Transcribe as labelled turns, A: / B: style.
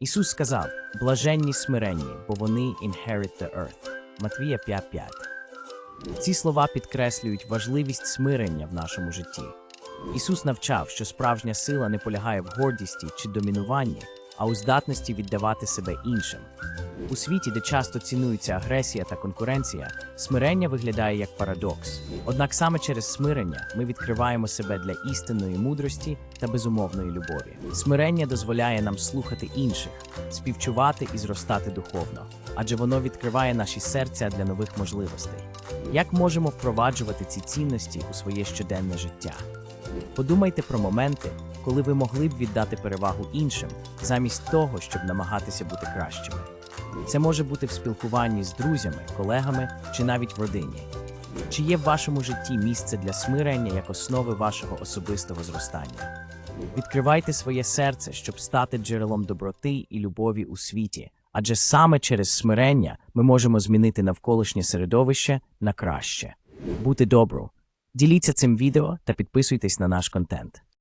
A: Ісус сказав: блаженні смиренні, бо вони inherit the earth. Матвія 5.5. Ці слова підкреслюють важливість смирення в нашому житті. Ісус навчав, що справжня сила не полягає в гордісті чи домінуванні, а у здатності віддавати себе іншим. У світі, де часто цінується агресія та конкуренція, смирення виглядає як парадокс. Однак саме через смирення ми відкриваємо себе для істинної мудрості та безумовної любові. Смирення дозволяє нам слухати інших, співчувати і зростати духовно, адже воно відкриває наші серця для нових можливостей. Як можемо впроваджувати ці цінності у своє щоденне життя? Подумайте про моменти, коли ви могли б віддати перевагу іншим, замість того, щоб намагатися бути кращими. Це може бути в спілкуванні з друзями, колегами чи навіть в родині. Чи є в вашому житті місце для смирення як основи вашого особистого зростання? Відкривайте своє серце, щоб стати джерелом доброти і любові у світі, адже саме через смирення ми можемо змінити навколишнє середовище на краще. Бути добру. Діліться цим відео та підписуйтесь на наш контент.